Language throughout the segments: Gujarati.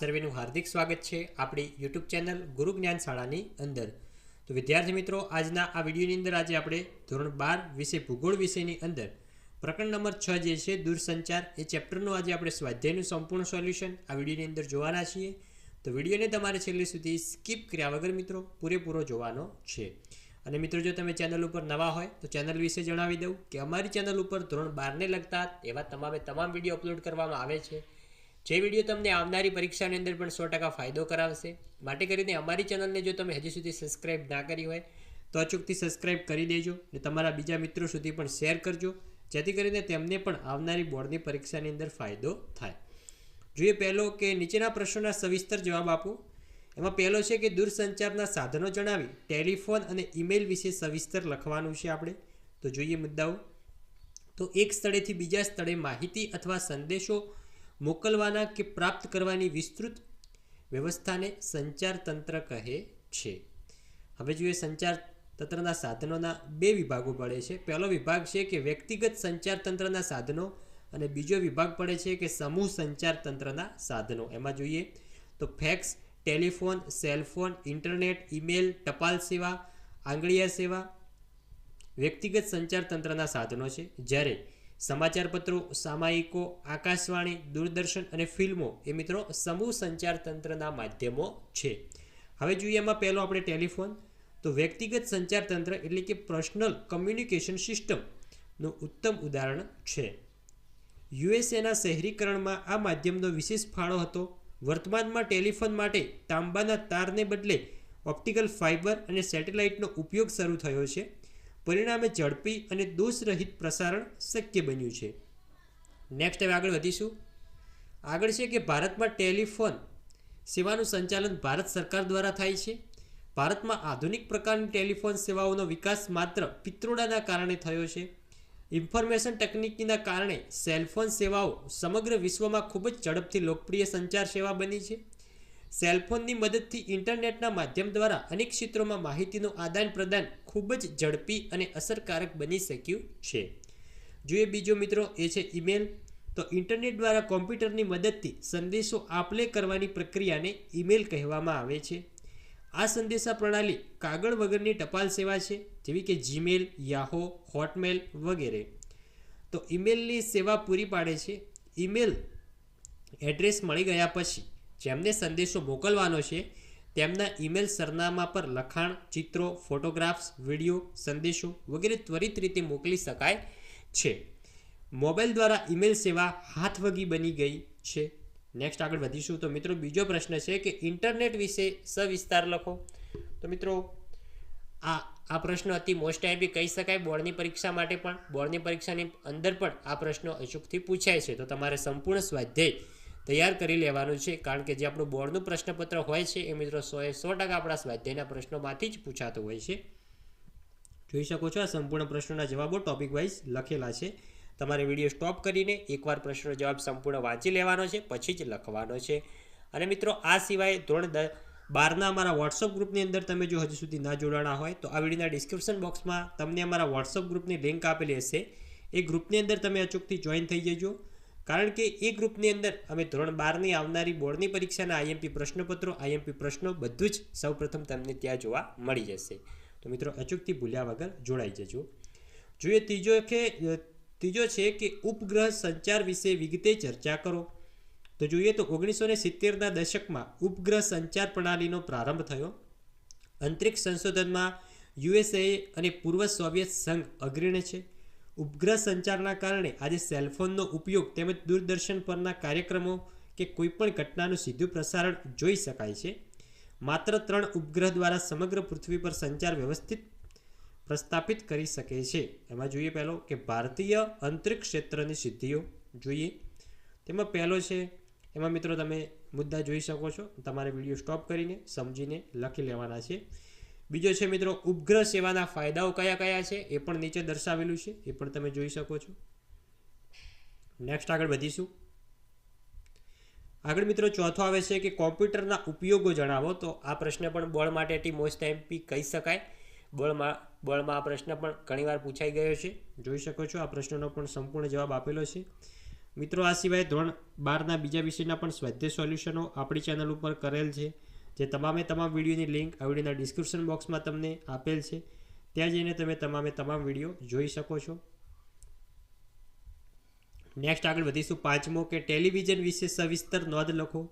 સર્વેનું હાર્દિક સ્વાગત છે આપણી યુટ્યુબ ચેનલ ગુરુ જ્ઞાન શાળાની અંદર. તો વિદ્યાર્થી મિત્રો, આજના આ વિડીયોની અંદર આજે આપણે ધોરણ બાર વિશે ભૂગોળ વિષયની અંદર પ્રકરણ નંબર છ જે છે, દૂરસંચાર, એ ચેપ્ટરનું આજે આપણે સ્વાધ્યાયનું સંપૂર્ણ સોલ્યુશન આ વિડીયોની અંદર જોવાના છીએ. તો વિડીયોને તમારે છેલ્લે સુધી સ્કીપ કર્યા વગર મિત્રો, પૂરેપૂરો જોવાનો છે. અને મિત્રો, જો તમે ચેનલ ઉપર નવા હોય, તો ચેનલ વિશે જણાવી દઉં કે અમારી ચેનલ ઉપર ધોરણ બારને લગતા એવા તમામે તમામ વીડિયો અપલોડ કરવામાં આવે છે. જે વીડિયો તમને આવનારી પરીક્ષાની અંદર પણ સો ટકા ફાયદો કરાવશે. માટે કરીને અમારી ચેનલને જો તમે હજી સુધી સબસ્ક્રાઈબ ના કરી હોય, તો અચૂકથી સબસ્ક્રાઈબ કરી દેજો અને તમારા બીજા મિત્રો સુધી પણ શેર કરજો, જેથી કરીને તેમને પણ આવનારી બોર્ડની પરીક્ષાની અંદર ફાયદો થાય. જોઈએ પહેલો કે નીચેના પ્રશ્નોના સવિસ્તર જવાબ આપો. એમાં પહેલો છે કે દૂરસંચારના સાધનો જણાવી, ટેલિફોન અને ઈમેલ વિશે સવિસ્તર લખવાનું છે આપણે. તો જોઈએ મુદ્દાઓ. તો એક સ્થળેથી બીજા સ્થળે માહિતી અથવા સંદેશો મોકલવાના કે પ્રાપ્ત કરવાની વિસ્તૃત વ્યવસ્થાને સંચાર તંત્ર કહે છે. હવે જોઈએ સંચાર તંત્રના સાધનોના બે વિભાગો પડે છે. પહેલો વિભાગ છે કે વ્યક્તિગત સંચાર તંત્રના સાધનો અને બીજો વિભાગ પડે છે કે સમૂહ સંચાર તંત્રના સાધનો. એમાં જોઈએ તો fax, telephone, cellphone, internet, email, ટપાલ સેવા, આંગળીયા સેવા વ્યક્તિગત સંચાર તંત્રના સાધનો છે. જ્યારે સમાચારપત્રો, સામાયિકો, આકાશવાણી, દૂરદર્શન અને ફિલ્મો એ મિત્રો સમૂહ સંચાર તંત્રના માધ્યમો છે. હવે જોઈએ એમાં પહેલો આપણે ટેલિફોન. તો વ્યક્તિગત સંચાર તંત્ર એટલે કે પર્સનલ કમ્યુનિકેશન સિસ્ટમનું ઉત્તમ ઉદાહરણ છે. યુએસએના શહેરીકરણમાં આ માધ્યમનો વિશેષ ફાળો હતો. વર્તમાનમાં ટેલિફોન માટે તાંબાના તારને બદલે ઓપ્ટિકલ ફાઇબર અને સેટેલાઇટનો ઉપયોગ શરૂ થયો છે. પરિણામે ઝડપી અને દોષરહિત પ્રસારણ શક્ય બન્યું છે. નેક્સ્ટ હવે આગળ વધીશું. આગળ છે કે ભારતમાં ટેલિફોન સેવાનું સંચાલન ભારત સરકાર દ્વારા થાય છે. ભારતમાં આધુનિક પ્રકારની ટેલિફોન સેવાઓનો વિકાસ માત્ર પિત્રોડાના કારણે થયો છે. ઇન્ફોર્મેશન ટેકનિકીના કારણે સેલફોન સેવાઓ સમગ્ર વિશ્વમાં ખૂબ જ ઝડપથી લોકપ્રિય સંચાર સેવા બની છે. સેલફોનની મદદથી ઇન્ટરનેટના માધ્યમ દ્વારા અનેક ક્ષેત્રોમાં માહિતીનું આદાન પ્રદાન ખૂબ જ ઝડપી અને અસરકારક બની શક્યું છે. જોઈએ બીજો મિત્રો એ છે ઈમેલ. તો ઇન્ટરનેટ દ્વારા કોમ્પ્યુટરની મદદથી સંદેશો આપલે કરવાની પ્રક્રિયાને ઈમેલ કહેવામાં આવે છે. આ સંદેશા પ્રણાલી કાગળ વગરની ટપાલ સેવા છે, જેવી કે જીમેલ, યાહો, હોટમેલ વગેરે. તો ઈમેલની સેવા પૂરી પાડે છે. ઈમેલ એડ્રેસ મળી ગયા પછી જેમને સંદેશો મોકલવાનો છે, તેમના ઈમેલ સરનામા પર લખાણ, ચિત્રો, ફોટોગ્રાફ્સ, વીડિયો, સંદેશો વગેરે ત્વરિત રીતે મોકલી શકાય છે. મોબાઈલ દ્વારા ઈમેલ સેવા હાથવગી બની ગઈ છે. નેક્સ્ટ આગળ વધીશું. તો મિત્રો, બીજો પ્રશ્ન છે કે ઇન્ટરનેટ વિશે સવિસ્તાર લખો. તો મિત્રો, આ આ પ્રશ્ન અતિ મોસ્ટ બી કહી શકાય બોર્ડની પરીક્ષા માટે પણ. બોર્ડની પરીક્ષાની અંદર પણ આ પ્રશ્નો અચૂકથી પૂછાય છે. તો તમારે સંપૂર્ણ સ્વાધ્યાય તૈયાર કરી લેવાનું છે. કારણ કે જે આપણું બોર્ડનું પ્રશ્નપત્ર હોય છે, એ મિત્રો સો એ સો ટકા આપણા સ્વાધ્યાયના પ્રશ્નોમાંથી જ પૂછાતું હોય છે. જોઈ શકો છો, આ સંપૂર્ણ પ્રશ્નોના જવાબો ટોપિક વાઇઝ લખેલા છે. તમારે વીડિયો સ્ટોપ કરીને એકવાર પ્રશ્નનો જવાબ સંપૂર્ણ વાંચી લેવાનો છે, પછી જ લખવાનો છે. અને મિત્રો, આ સિવાય ધોરણ દ, બારના અમારા વોટ્સઅપ ગ્રુપની અંદર તમે જો હજુ સુધી ના જોડાણા હોય, તો આ વિડીયોના ડિસ્ક્રિપ્શન બોક્સમાં તમને અમારા વોટ્સઅપ ગ્રુપની લિંક આપેલી હશે. એ ગ્રુપની અંદર તમે અચૂકથી જોઈન થઈ જજો. કારણ કે એ ગ્રુપની અંદર અમે ધોરણ બારની આવનારી બોર્ડની પરીક્ષાના આઈએમપી પ્રશ્નપત્રો, આઈએમપી પ્રશ્નો બધું જ સૌપ્રથમ તમને ત્યાં જોવા મળી જશે. તો મિત્રો, અચૂકથી ભૂલ્યા વગર જોડાઈ જજો. જોઈએ ત્રીજો કે, ત્રીજો છે કે ઉપગ્રહ સંચાર વિશે વિગતે ચર્ચા કરો. તો જોઈએ તો ઓગણીસો ને સિત્તેરના દશકમાં ઉપગ્રહ સંચાર પ્રણાલીનો પ્રારંભ થયો. અંતરિક્ષ સંશોધનમાં યુએસએ અને પૂર્વ સોવિયત સંઘ અગ્રણી છે. ઉપગ્રહ સંચારના કારણે આજે સેલફોનનો ઉપયોગ તેમજ દૂરદર્શન પરના કાર્યક્રમો કે કોઈપણ ઘટનાનું સીધું પ્રસારણ જોઈ શકાય છે. માત્ર ત્રણ ઉપગ્રહ દ્વારા સમગ્ર પૃથ્વી પર સંચાર વ્યવસ્થિત પ્રસ્થાપિત કરી શકે છે. એમાં જોઈએ પહેલો કે ભારતીય અંતરિક્ષ ક્ષેત્રની સિદ્ધિઓ જોઈએ. તેમાં પહેલો છે, એમાં મિત્રો તમે મુદ્દા જોઈ શકો છો. તમારે વીડિયો સ્ટોપ કરીને સમજીને લખી લેવાના છે. બીજો છે મિત્રો ઉપગ્રહ સેવાના ફાયદાઓ કયા કયા છે એ પણ નીચે દર્શાવેલું છે, એ પણ તમે જોઈ શકો છો. નેક્સ્ટ આગળ વધીશું. આગળ મિત્રો, ચોથો આવે છે કે કોમ્પ્યુટરના ઉપયોગો જણાવો. તો આ પ્રશ્ન પણ બોર્ડ માટે ટી મોસ્ટ એમપી કહી શકાય. બોર્ડમાં બોર્ડમાં આ પ્રશ્ન પણ ઘણીવાર પૂછાઈ ગયો છે. જોઈ શકો છો, આ પ્રશ્નનો પણ સંપૂર્ણ જવાબ આપેલો છે. મિત્રો, આ સિવાય ધોરણ બારના બીજા વિષયના પણ સ્વાધ્યાય સોલ્યુશનો આપણી ચેનલ ઉપર કરેલ છે. જે તમામે તમામ વિડીયોની લિંક આ વિડીયોના ડિસ્ક્રિપ્શન બોક્સમાં તમને આપેલ છે. ત્યાં જઈને તમે તમામે તમામ વીડિયો જોઈ શકો છો. નેક્સ્ટ આગળ વધીશું પાંચમો કે ટેલિવિઝન વિશે સવિસ્તર નોંધ લખો.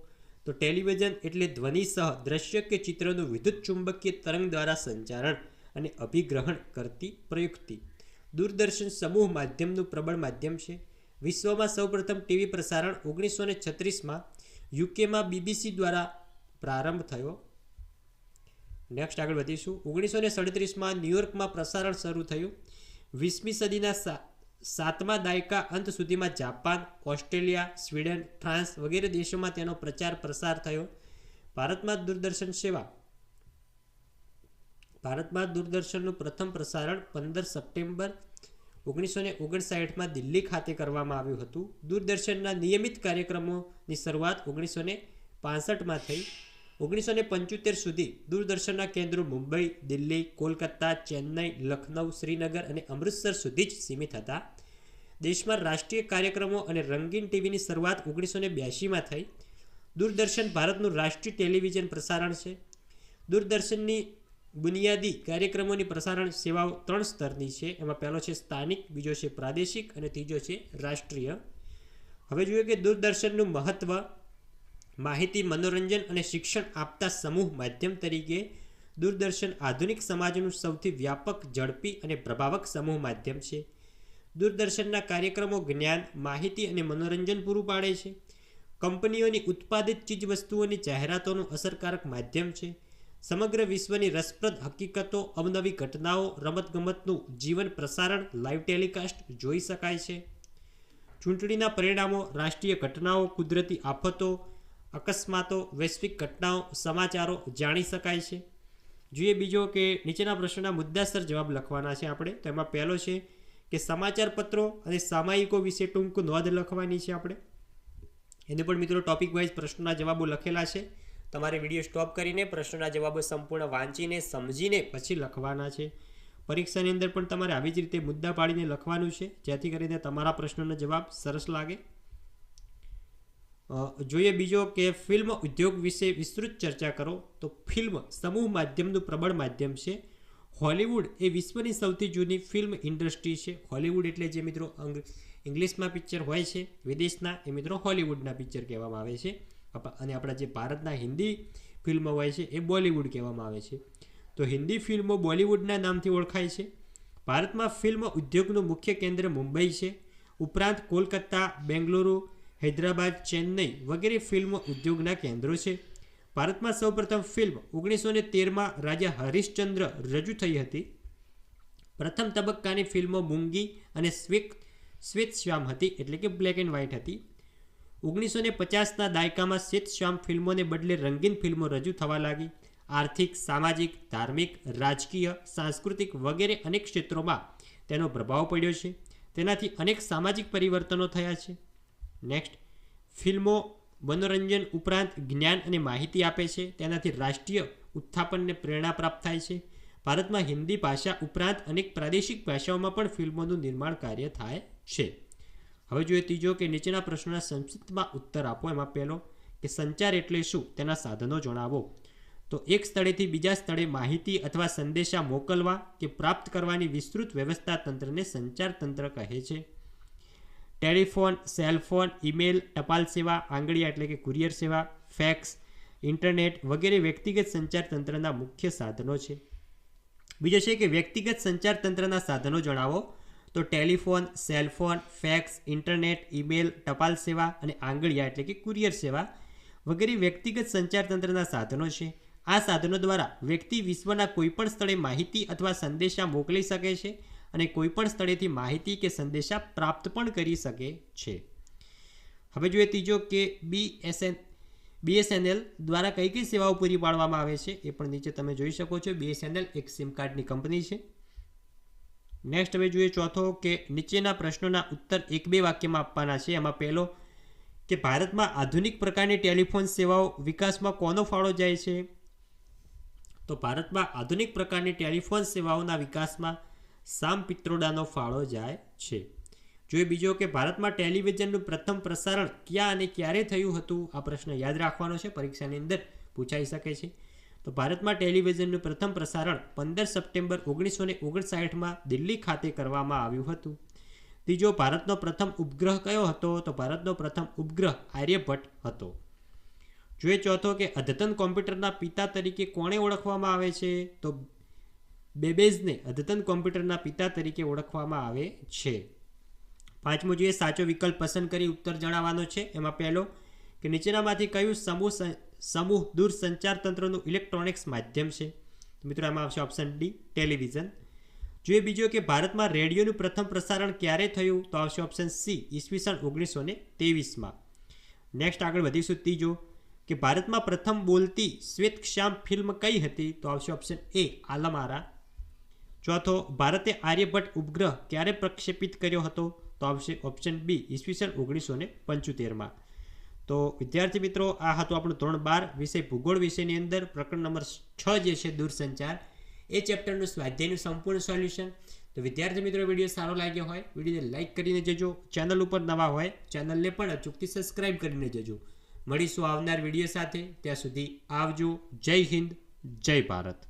તો ટેલિવિઝન એટલે ધ્વનિ સહ દ્રશ્ય કે ચિત્રનું વિદ્યુત ચુંબકીય તરંગ દ્વારા સંચારણ અને અભિગ્રહણ કરતી પ્રયુક્તિ. દૂરદર્શન સમૂહ માધ્યમનું પ્રબળ માધ્યમ છે. વિશ્વમાં સૌપ્રથમ ટીવી પ્રસારણ ઓગણીસો ને છત્રીસમાં યુકેમાં બીબીસી દ્વારા પ્રારંભ થયો. નેક્સ્ટ આગળ વધીશું. ઓગણીસો ને સડત્રીસમાં ન્યુયોર્કમાં પ્રસારણ શરૂ થયું. વીસમી સદીના સાતમા દાયકા અંત સુધીમાં જાપાન, ઓસ્ટ્રેલિયા, સ્વીડન, ફ્રાન્સ વગેરે દેશોમાં તેનો પ્રચાર પ્રસાર થયો. ભારતમાં દૂરદર્શન સેવા. ભારતમાં દૂરદર્શનનું પ્રથમ પ્રસારણ પંદર સપ્ટેમ્બર ઓગણીસો ને ઓગણસાઠમાં દિલ્હી ખાતે કરવામાં આવ્યું હતું. દૂરદર્શનના નિયમિત કાર્યક્રમોની શરૂઆત ઓગણીસો ને થઈ. ઓગણીસો ને પંચોતેર સુધી દૂરદર્શનના કેન્દ્રો મુંબઈ, દિલ્હી, કોલકાતા, ચેન્નઈ લખનૌ શ્રીનગર અને અમૃતસર સુધી જ સીમિત હતા. દેશમાં રાષ્ટ્રીય કાર્યક્રમો અને રંગીન ટીવીની શરૂઆત ઓગણીસો ને બ્યાસીમાં થઈ. દૂરદર્શન ભારતનું રાષ્ટ્રીય ટેલિવિઝન પ્રસારણ છે. દૂરદર્શનની બુનિયાદી કાર્યક્રમોની પ્રસારણ સેવાઓ ત્રણ સ્તરની છે. એમાં પહેલો છે સ્થાનિક, બીજો છે પ્રાદેશિક અને ત્રીજો છે રાષ્ટ્રીય. હવે જોઈએ કે દૂરદર્શનનું મહત્ત્વ માહિતી, મનોરંજન અને શિક્ષણ આપતા સમૂહ માધ્યમ તરીકે દૂરદર્શન આધુનિક સમાજનું સૌથી વ્યાપક, ઝડપી અને પ્રભાવક સમૂહ માધ્યમ છે. દૂરદર્શનના કાર્યક્રમો જ્ઞાન, માહિતી અને મનોરંજન પૂરું પાડે છે. કંપનીઓની ઉત્પાદિત ચીજવસ્તુઓની જાહેરાતોનું અસરકારક માધ્યમ છે. સમગ્ર વિશ્વની રસપ્રદ હકીકતો, અવનવી ઘટનાઓ, રમતગમતનું જીવન પ્રસારણ, લાઈવ ટેલિકાસ્ટ જોઈ શકાય છે. ચૂંટણીના પરિણામો, રાષ્ટ્રીય ઘટનાઓ, કુદરતી આફતો અકસ્માતો, વૈશ્વિક ઘટનાઓ, સમાચારો જાણી શકાય છે. જોઈએ બીજો કે નીચેના પ્રશ્નના મુદ્દાસર જવાબ લખવાના છે આપણે. તો એમાં પહેલો છે કે સમાચાર પત્રો અને સામાયિકો વિશે ટૂંક નોંધ લખવાની છે આપણે. એને પણ મિત્રો ટોપિક વાઇઝ પ્રશ્નોના જવાબો લખેલા છે. તમારે વીડિયો સ્ટોપ કરીને પ્રશ્નોના જવાબો સંપૂર્ણ વાંચીને, સમજીને પછી લખવાના છે. પરીક્ષાની અંદર પણ તમારે આવી જ રીતે મુદ્દા પાડીને લખવાનું છે. જેથી કરીને તમારા પ્રશ્નોનો જવાબ સરસ લાગે. જોઈએ બીજો કે ફિલ્મ ઉદ્યોગ વિશે વિસ્તૃત ચર્ચા કરો. તો ફિલ્મ સમૂહ માધ્યમનું પ્રબળ માધ્યમ છે. હોલિવૂડ એ વિશ્વની સૌથી જૂની ફિલ્મ ઇન્ડસ્ટ્રી છે. હોલિવૂડ એટલે જે મિત્રો ઇંગ્લિશમાં પિક્ચર હોય છે, વિદેશના એ મિત્રો હોલિવૂડના પિક્ચર કહેવામાં આવે છે. અને આપણા જે ભારતના હિન્દી ફિલ્મો હોય છે એ બોલિવૂડ કહેવામાં આવે છે. તો હિન્દી ફિલ્મો બોલિવૂડના નામથી ઓળખાય છે. ભારતમાં ફિલ્મ ઉદ્યોગનું મુખ્ય કેન્દ્ર મુંબઈ છે. ઉપરાંત કોલકાતા, બેંગલુરુ હૈદરાબાદ, ચેન્નઈ વગેરે ફિલ્મ ઉદ્યોગના કેન્દ્રો છે. ભારતમાં સૌપ્રથમ ફિલ્મ ઓગણીસો ને તેરમાં રાજા હરિશ્ચંદ્ર રજૂ થઈ હતી. પ્રથમ તબક્કાની ફિલ્મો મૂંગી અને સ્વિક શ્વેત શ્યામ હતી, એટલે કે બ્લેક એન્ડ વ્હાઇટ હતી. ઓગણીસો ને પચાસના દાયકામાં શ્વેત શ્યામ ફિલ્મોને બદલે રંગીન ફિલ્મો રજૂ થવા લાગી. આર્થિક, સામાજિક, ધાર્મિક, રાજકીય, સાંસ્કૃતિક વગેરે અનેક ક્ષેત્રોમાં તેનો પ્રભાવ પડ્યો છે. તેનાથી અનેક સામાજિક પરિવર્તનો થયા છે. નેક્સ્ટ ફિલ્મો મનોરંજન ઉપરાંત જ્ઞાન અને માહિતી આપે છે. તેનાથી રાષ્ટ્રીય ઉત્થાપનને પ્રેરણા પ્રાપ્ત થાય છે. ભારતમાં હિન્દી ભાષા ઉપરાંત અનેક પ્રાદેશિક ભાષાઓમાં પણ ફિલ્મોનું નિર્માણ કાર્ય થાય છે. હવે જોઈએ ત્રીજો કે નીચેના પ્રશ્નોના સંક્ષિપ્તમાં ઉત્તર આપો. એમાં પહેલો કે સંચાર એટલે શું? તેના સાધનો જણાવો. તો એક સ્થળેથી બીજા સ્થળે માહિતી અથવા સંદેશા મોકલવા કે પ્રાપ્ત કરવાની વિસ્તૃત વ્યવસ્થા તંત્રને સંચાર તંત્ર કહે છે. ટેલિફોન, સેલફોન, ઈમેલ, ટપાલ સેવા, આંગળીયા એટલે કે કુરિયર સેવા, ફેક્સ, ઇન્ટરનેટ વગેરે વ્યક્તિગત સંચાર તંત્રના મુખ્ય સાધનો છે. બીજો છે કે વ્યક્તિગત સંચાર તંત્રના સાધનો જણાવો. તો telephone, cellphone, fax, internet, email, ટપાલ સેવા અને આંગળીયા એટલે કે કુરિયર સેવા વગેરે વ્યક્તિગત સંચાર તંત્રના સાધનો છે. આ સાધનો દ્વારા વ્યક્તિ વિશ્વના કોઈપણ સ્થળે માહિતી અથવા સંદેશા મોકલી શકે છે. અને કોઈપણ સ્થળેથી માહિતી કે સંદેશા પ્રાપ્ત પણ કરી શકે છે. હવે જોઈએ ત્રીજો કે બીએસએન બીએસએનએલ દ્વારા કઈ કઈ સેવાઓ પૂરી પાડવામાં આવે છે એ પણ નીચે તમે જોઈ શકો છો. બીએસએનએલ એક સિમ કાર્ડની કંપની છે. નેક્સ્ટ હવે જોઈએ ચોથો કે નીચેના પ્રશ્નોના ઉત્તર એક બે વાક્યમાં આપવાના છે. એમાં પહેલો કે ભારતમાં આધુનિક પ્રકારની ટેલિફોન સેવાઓ વિકાસમાં કોનો ફાળો જાય છે? તો ભારતમાં આધુનિક પ્રકારની ટેલિફોન સેવાઓના વિકાસમાં સામ પિત્રોડાનો ફાળો જાય છે. જોઈએ બીજો કે ભારતમાં ટેલિવિઝનનું પ્રથમ પ્રસારણ ક્યાં અને ક્યારે થયું હતું? આ પ્રશ્ન યાદ રાખવાનો છે. પરીક્ષાની અંદર પૂછાઈ શકે છે. તો ભારતમાં ટેલિવિઝનનું પ્રથમ પ્રસારણ પંદર સપ્ટેમ્બર ઓગણીસો ને ઓગણસાઠમાં દિલ્હી ખાતે કરવામાં આવ્યું હતું. ત્રીજો, ભારતનો પ્રથમ ઉપગ્રહ કયો હતો? તો ભારતનો પ્રથમ ઉપગ્રહ આર્યભટ્ટ હતો. જોઈએ ચોથો કે અદ્યતન કોમ્પ્યુટરના પિતા તરીકે કોણે ઓળખવામાં આવે છે? તો બેબેઝને અદ્યતન કોમ્પ્યુટરના પિતા તરીકે ઓળખવામાં આવે છે. પાંચમો જોઈએ, સાચો વિકલ્પ પસંદ કરી ઉત્તર જણાવવાનો છે. એમાં પહેલો કે નીચેનામાંથી કયું સમૂહ સમૂહ દૂરસંચાર તંત્રનું ઇલેક્ટ્રોનિક્સ માધ્યમ છે? મિત્રો, આમાં આવશે ઓપ્શન ડી, ટેલિવિઝન. જોઈએ બીજો કે ભારતમાં રેડિયોનું પ્રથમ પ્રસારણ ક્યારે થયું? તો આવશે ઓપ્શન સી, ઈસવીસન ઓગણીસો ને ત્રેવીસમાં. નેક્સ્ટ આગળ વધીશું ત્રીજો કે ભારતમાં પ્રથમ બોલતી શ્વેતક્ષામ ફિલ્મ કઈ હતી? તો આવશે ઓપ્શન એ, આલમારા. ચોથો, ભારતે આર્યભટ્ટ ઉપગ્રહ ક્યારે પ્રક્ષેપિત કર્યો હતો? તો આવશે ઓપ્શન બી ઈસવીસન ઓગણીસો ને પંચોતેરમાં. તો વિદ્યાર્થી મિત્રો, આ હતું આપણું ધોરણ બાર, વિષય ભૂગોળ વિષયની અંદર. પ્રકરણ નંબર છ જે છે, દૂરસંચાર. એ ચેપ્ટરનું સ્વાધ્યાયનું સંપૂર્ણ સોલ્યુશન તો વિદ્યાર્થી મિત્રો વીડિયો સારો લાગ્યો હોય વિડીયોને લાઇક કરીને જજો. ચેનલ ઉપર નવા હોય ચેનલને પણ અચૂકથી સબસ્ક્રાઇબ કરીને જજો. મળીશું આવનાર વીડિયો સાથે. ત્યાં સુધી આવજો. જય હિન્દ, જય ભારત.